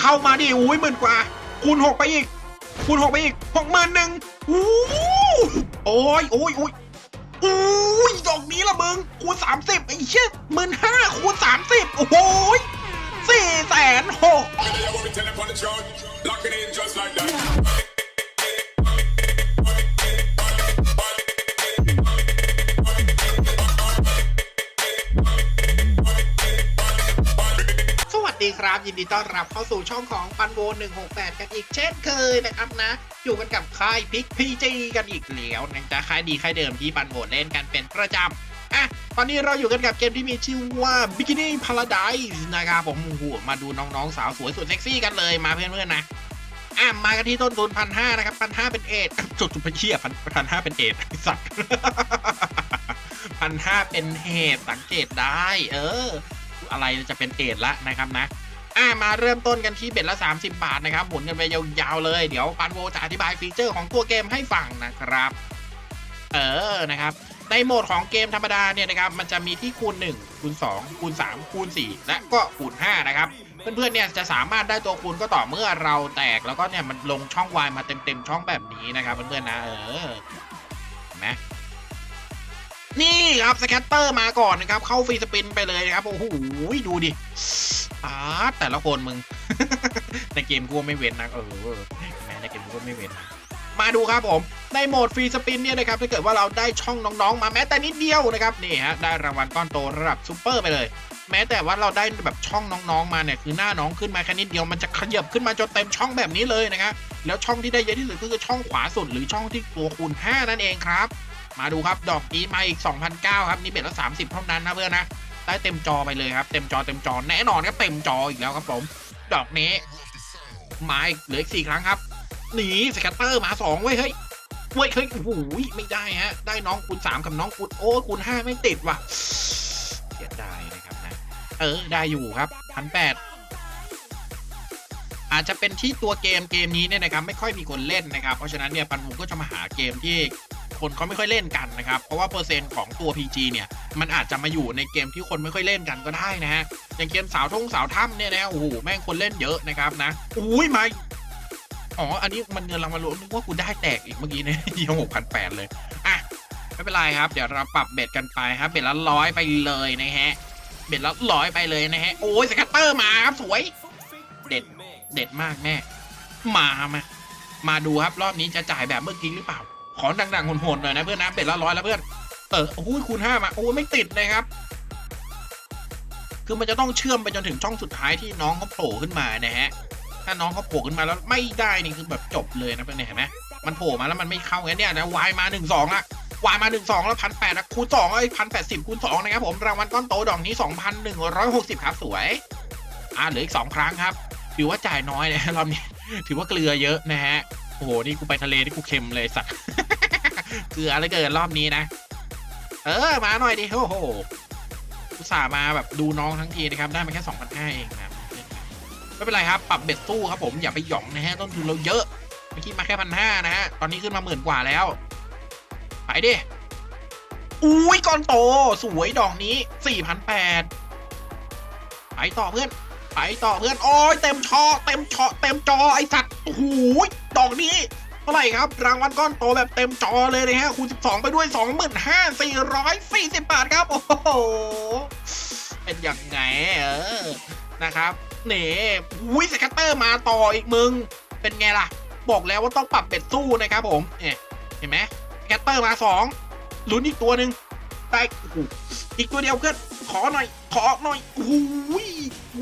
เข้ามาดิอุ้ยหมื่นกว่า คูณหกไปอีก คูณหกไปอีกหกหมื่นหนึ่งอู้โอ้ยโอ้ยโอ้ยอุ้ยดอกนี้ละมึง คูณสามสิบไอ้เชี่ยหมื่นห้าคูณสามสิบโอ้ยสี่แสนหก ยินดีต้อนรับเข้าสู่ช่องของปันโว 168 กันอีกเช่นเคยนะครับนะ อยู่กันกับค่ายพิกพีจีกันอีกแล้วนะจ๊ะค่ายดีค่ายเดิมที่ปันโวเล่นกันเป็นประจำอะตอนนี้เราอยู่กันกับเกมที่มีชื่อว่า Bikini Paradise นะครับผมโอ้โหมาดูน้องๆสาวสวยสุดเซ็กซี่กันเลยมาเพื่อนๆนะอะมากันที่ต้นทุนพันห้านะครับพันห้าเป็นเอ็ดจุดจุดไปเชี่ยพันพันห้าเป็นเอ็ดสัตว์พันห้าเป็นเหตุสังเกตได้ เออ อะไรจะเป็นเอ็ดละนะครับนะ อะมาเริ่มต้นกันที่เบ็ดละ 30 บาทนะครับหมุนกันไปยาวๆเลย เดี๋ยวปันโวจะอธิบายฟีเจอร์ของตัวเกมให้ฟังนะครับ เออนะครับในโหมดของเกมธรรมดาเนี่ยนะครับมันจะมีที่คูณ 1 คูณ 2 คูณ 3 คูณ 4 และก็คูณ 5 นะครับ เพื่อนๆเนี่ยจะสามารถได้ตัวคูณก็ต่อเมื่อเราแตกแล้วก็เนี่ยมันลงช่องวายมาเต็มๆช่องแบบนี้นะครับเพื่อนๆนะเออนไหมนี่ครับสแคตเตอร์มาก่อนนะครับเข้าฟรีสปินไปเลยนะครับโอ้โหดูดิ อาแต่ละคนมึง ในเกมกูไม่เว้นนะเออแม้ในเกมกูก็ไม่เว้นนะมาดูครับผมในโหมดฟรีสปินเนี่ยนะครับถ้าเกิดว่าเราได้ช่องน้องๆ มาแม้แต่นิดเดียวนะครับนี่ฮะได้รางวัลก้อนโตระดับซูเปอร์ไปเลย แม้แต่ว่าเราได้แบบช่องน้องๆมาเนี่ยคือหน้าน้องขึ้นมาแค่นิดเดียวมันจะขยับขึ้นมาจนเต็มช่องแบบนี้เลยนะครับแล้วช่องที่ได้เยอะที่สุดก็คือช่องขวาสุดหรือช่องที่ตัวคูณ5นั่นเองครับ มาดูครับดอกนี้มาอีก 2,009ครับนี่เบ็ดละ30 เท่านั้นนะเพื่อนนะ ได้เต็มจอไปเลยครับ เต็มจอเต็มจอแน่นอนครับเต็มจออีกแล้วครับผม ดอกนี้มาอีกเหลืออีกสี่ครั้งครับหนีสแคตเตอร์มาสองเว้ยเฮ้ยเว้ยเฮ้ยโอ้โหไม่ได้ฮะ ได้น้องคูณสามกับน้องคูณโอ้คูณห้าไม่ติดว่ะเสียดายนะครับนะเออได้อยู่ครับพันแปดอาจจะเป็นที่ตัวเกมเกมนี้เนี่ยนะครับไม่ค่อยมีคนเล่นนะครับ เพราะฉะนั้นเนี่ยปันหูก็จะมาหาเกมที่ คนเขาไม่ค่อยเล่นกันนะครับ เพราะว่าเปอร์เซ็นต์ของตัว PG เนี่ย มันอาจจะมาอยู่ในเกมที่คนไม่ค่อยเล่นกันก็ได้นะฮะ อย่างเกมสาวทงสาวถ้ำเนี่ยนะ โอ้โห แม่งคนเล่นเยอะนะครับนะ อุ้ยไมาอ๋อ อันนี้มันเงินรางวัลรวมนึกว่ากูได้แตกอีกเมื่อกี้เนี่ยยี่หกพันแปดเลย อะ ไม่เป็นไรครับ เดี๋ยวเราปรับเบ็ดกันไปครับเบ็ดละร้อยไปเลยนะฮะ เบ็ดละร้อยไปเลยนะฮะ โอ้ยสกัตเตอร์มาครับสวย เด็ด เด็ดมากแม่ มามามาดูครับรอบนี้จะจ่ายแบบเมื่อกี้หรือเปล่า ขอดังๆโหดๆหน่อยนะเพื่อนนะเบ็ดละร้อยแล้วเพื่อนเออโอ้ยคูณห้ามาโอ้ยไม่ติดเลยครับ คือมันจะต้องเชื่อมไปจนถึงช่องสุดท้ายที่น้องเขาโผล่ขึ้นมานะฮะถ้าน้องเขาโผล่ขึ้นมาแล้วไม่ได้นี่คือแบบจบเลยนะเพื่อนเห็นไหมมันโผล่มาแล้วมันไม่เข้าไงเนี่ยนะวายมาหนึ่งสองละวายมาหนึ่งสองแล้วพันแปดนะคูณสองไอ้พันแปดสิบคูณสองนะครับผมรางวัลก้อนโตดอกนี้สองพันหนึ่งร้อยหกสิบครับ สวย อ่าเหลืออีกสองครั้งครับ ถือว่าจ่ายน้อยนะรอบนี้ ถือว่าเกลือเยอะนะฮะ โอ้โห นี่กูไปทะเลนี่กูเค็มเลยสัตว์ เกลือเหลยเกินรอบนี้นะ เออ มาหน่อยดิ โอ้โหอุตส่าห์มาแบบดูน้องทั้งทีนะครับ ได้มาแค่2 5 0 0เองนะไม่เป็นไรครับ ปรับเบ็ดสู้ครับผมอย่าไปหยองนะฮะ ต้นทุนเราเยอะเมื่อกี้มาแค่พันห้านะฮะ ตอนนี้ขึ้นมาหมื่นกว่าแล้ว ไปดิ อุ้ยก้อนโต สวยดอกนี้สี่พันแปดไปต่อเพื่อน ไปต่อเพื่อนโอ้ยเต็มชอเต็มชอเต็มจอไอสัตว์โอ้โหดอกนี้เท่าไหร่ครับ รางวัลก้อนโตแบบเต็มจอเลยนะฮะคูณ12 ไปด้วย 25,440 บาทครับ โอ้โห เป็นอยังไงเออ นะครับเน่วิสคัตเตอร์มาต่ออีกมึง เป็นไงล่ะ บอกแล้วว่าต้องปรับเบ็ดสู้นะครับผมเนี่ยเห็นไหมสแคตเตอร์มาสองลุ้นอีกตัวหนึ่งได้อีกตัวเดียวเพื่อนขอหน่อย ขอหน่อยโอ้โห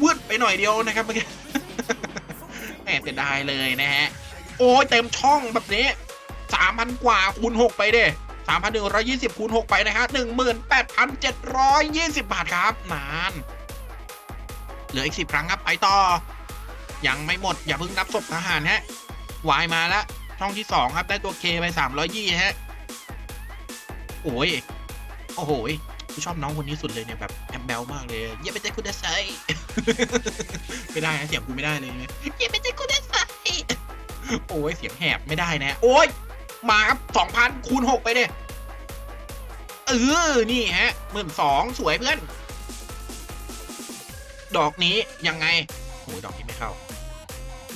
วืดไปหน่อยเดียวนะครับเมื่อกี้แหมเสียดายเลยนะฮะ โอ้ยเต็มช่องแบบนี้สามพันกว่าคูณหกไปเด้สามพันหนึ่งร้อยยี่สิบคูณหกไปนะฮะหนึ่งหมื่นแปดพันเจ็ดร้อยยี่สิบบาทครับนานเหลืออีกสิบครั้งครับไปต่อ ยังไม่หมดอย่าเพิ่งนับศพทหารฮะวายมาแล้วช่องที่สองครับได้ตัวเคไปสามร้อยยี่ฮะโอ้ยโอ้โหย กูชอบน้องคนนี้สุดเลยเนี่ยแบบแอมเบลมากเลยเยี่ยมไปเจ้คุณได้ไซไม่ได้นะเสียงกูไม่ได้เลยเนี่ยเยี่ยมไปเจ้คุณได้ไซโอ้ยเสียงแหบไม่ได้นะ โอ้ยมาครับสองพันคูณหกไปเด้เออนี่ฮะหมื่นสองสวยเพื่อน ดอกนี้ยังไงโอ้ยดอกนี้ไม่เข้า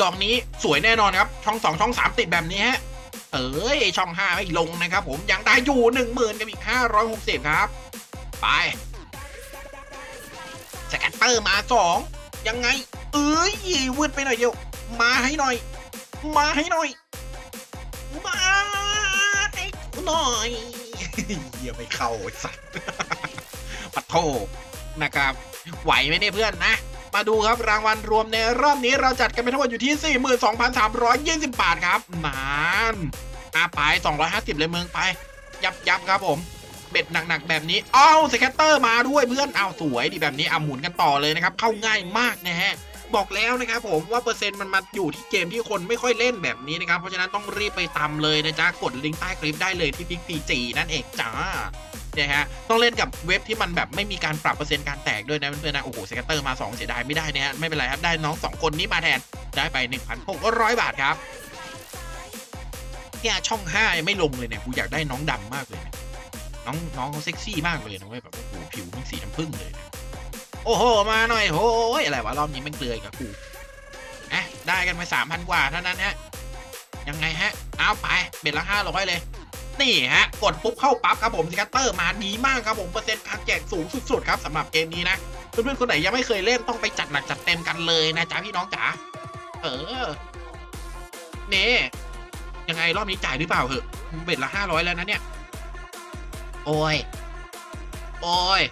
ดอกนี้สวยแน่นอนครับ ช่องสองช่องสามติดแบบนี้ฮะเอ้ยช่องห้าไม่ลงนะครับผมยังได้อยู่หนึ่งหมื่นกับอีกห้าร้อยหกสิบครับ ไป สแกตเตอร์มาสองยังไง เอ้ยวืดไปหน่อยเดียว มาให้หน่อย มาให้หน่อย มาให้หน่อยเหี้ยไม่เข้าไอ้สัตว์ปัดโทนะครับ ไหวไหมเนี่ยเพื่อนนะมาดูครับรางวัลรวมในรอบนี้เราจัดกันไปทั้งหมดอยู่ที่ 42,320 บาทครับนานอาไป 250 เลยเมืองไป ยับยับครับผม เบ็ดหนักๆแบบนี้อ้าวสแคตเตอร์มาด้วยเพื่อนอ้าวสวยดีแบบนี้เอะหมุนกันต่อเลยนะครับเข้าง่ายมากนะฮะบอกแล้วนะครับผมว่าเปอร์เซ็นต์มันมาอยู่ที่เกมที่คนไม่ค่อยเล่นแบบนี้นะครับเพราะฉะนั้นต้องรีบไปตามเลยนะจ๊ะกดลิงก์ใต้คลิปได้เลยที่พิกพีจีนั่นเองจ้านี่ยฮะต้องเล่นกับเว็บที่มันแบบไม่มีการปรับเปอร์เซ็นต์การแตกด้วยนะเพื่อนๆนะโอ้โหสแกตเตอร์มา 2 เสียดายไม่ได้นะฮะไม่เป็นไรครับได้น้อง 2 คนนี้มาแทนได้ไป 1,600 บาทครับเนี่ยช่อง 5 ยังไม่ลงเลยเนี่ยกูอยากได้น้องดำมากเลย นี่ยน้องน้องเขาเซ็กซี่มากเลยนะเว้ยแบบโอ้โหผิวมันสีน้ำผึ้งเลยนะโอ้โห มาหน่อยโอ้ยอะไรวะรอบนี้แม่งเกลืออีกับกูอะได้กันไป3,000กว่าเท่านั้นฮะยังไงฮะเอาไปเบ็ดละห้าร้อยเลย นี่ฮะ กดปุ๊บเข้าปั๊บครับผมสแกตเตอร์มาดีมากครับผมเปอร์เซ็นต์การแจกสูงสุดๆครับสำหรับเกมนี้นะเพื่อนๆคนไหนยังไม่เคยเล่นต้องไปจัดหนักจัดเต็มกันเลยนะจ๊ะพี่น้องจ๋าเออเน่ยังไงรอบนี้จ่ายหรือเปล่าเหอะเบ็ดละห้าร้อยแล้วนะเนี่ย โอ้ย โอ้ย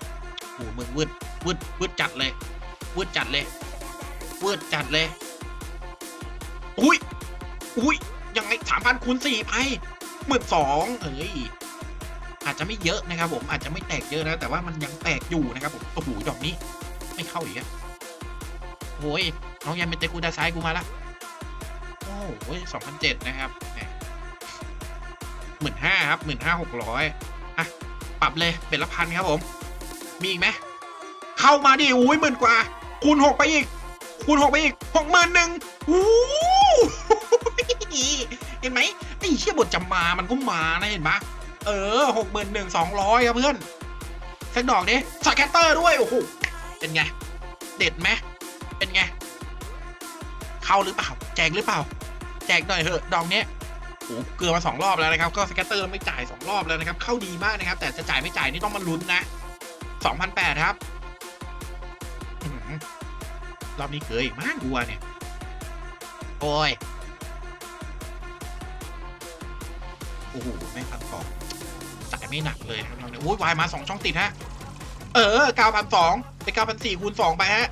โอ้มึงวืดวืดวืดจัดเลยวืดจัดเลยวืดจัดเลย อุ้ย อุ้ย ยังไงสามพันคูณสี่ไปหมื่นสองเอ้ย อาจจะไม่เยอะนะครับ ผม อาจจะไม่แตกเยอะนะ แต่ว่ามันยังแตกอยู่นะครับผม โอ้โหดอกนี้ ไม่เข้าอีกอะโอ้ย น้องยันเป็นเตกูดาซ้ายกูมาละ โอ้โหสองพันเจ็ดนะครับหมื่นห้าครับหมื่นห้าหกร้อย อะปรับเลยเป็นละพันครับผม มีอีกไหมเข้ามาดิอุ้ยหมื่นกว่า คูณหกไปอีก คูณหกไปอีกหกหมื่นหนึ่งอู้เห็นไหมไอ้เชี่ยบทจะมามันก็มานะเห็นปะเออหกหมื่นหนึ่งสองร้อยครับเพื่อนสักดอกดิสแคตเตอร์ด้วยโอ้โหเป็นไง เด็ดไหมเป็นไง เข้าหรือเปล่า แจกหรือเปล่า แจกหน่อยเถอะดอกเนี้ย โอ้โหเกือมาสองรอบแล้วนะครับ ก็สแกตเตอร์ไม่จ่ายสองรอบแล้วนะครับ เข้าดีมากนะครับ แต่จะจ่ายไม่จ่ายนี่ต้องมาลุ้นนะสองพันแปดครับรอบนี้เกลืออีกมากกลัวเนี่ย โอ้ย โอ้โหแม่พันสองจ่ายไม่หนักเลยนะครับเราเนี่ยโอ้ยวายมาสองช่องติดฮะ เออเก้าพันสองไปเก้าพันสี่คูณสองไปฮะ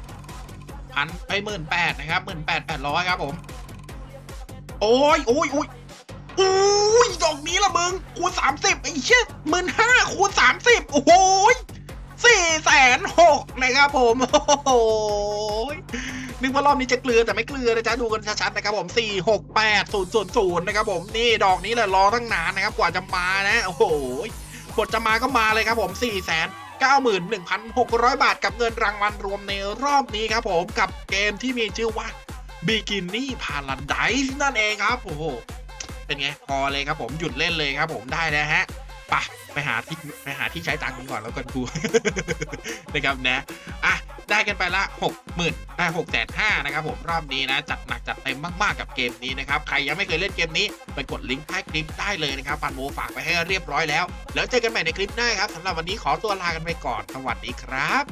พันไปหมื่นแปดนะครับหมื่นแปดแปดร้อยครับผม โอ้ยโอ้ยโอ้ย อุ้ยดอกนี้ละมึง คูณสามสิบไอ้เชี่ยหมื่นห้าคูณสามสิบโอ้โหสี่แสนหกนะครับผม โอ้โหนึกว่ารอบนี้จะเกลือแต่ไม่เกลือนะจ๊ะดูกันชัดๆนะครับผมสี่หกแปดศูนย์ศูนย์ศูนย์นะครับผมนี่ดอกนี้แหละรอตั้งนานนะครับกว่าจะมานะโอ้โหกดจะมาก็มาเลยครับผมสี่แสน91,600 บาทกับเงินรางวัลรวมในรอบนี้ครับผมกับเกมที่มีชื่อว่า Bikini Paradise นั่นเองครับโอ้โห เป็นไงพอเลยครับผมหยุดเล่นเลยครับผมได้แล้วฮะไปไปหาที่ไปหาที่ใช้ตังค์ก่อนแล้วกันกูนะครับนะอะได้กันไปละหกหมื่นอะหกแสนห้านะครับผมรอบนี้นะ จัดหนักจัดเต็มมากๆกับเกมนี้นะครับ ใครยังไม่เคยเล่นเกมนี้ ไปกดลิงก์ใต้คลิปได้เลยนะครับปันโมฝากไปให้เรียบร้อยแล้ว แล้วเจอกันใหม่ในคลิปหน้าครับสำหรับวันนี้ขอตัวลากันไปก่อนสวัสดีครับ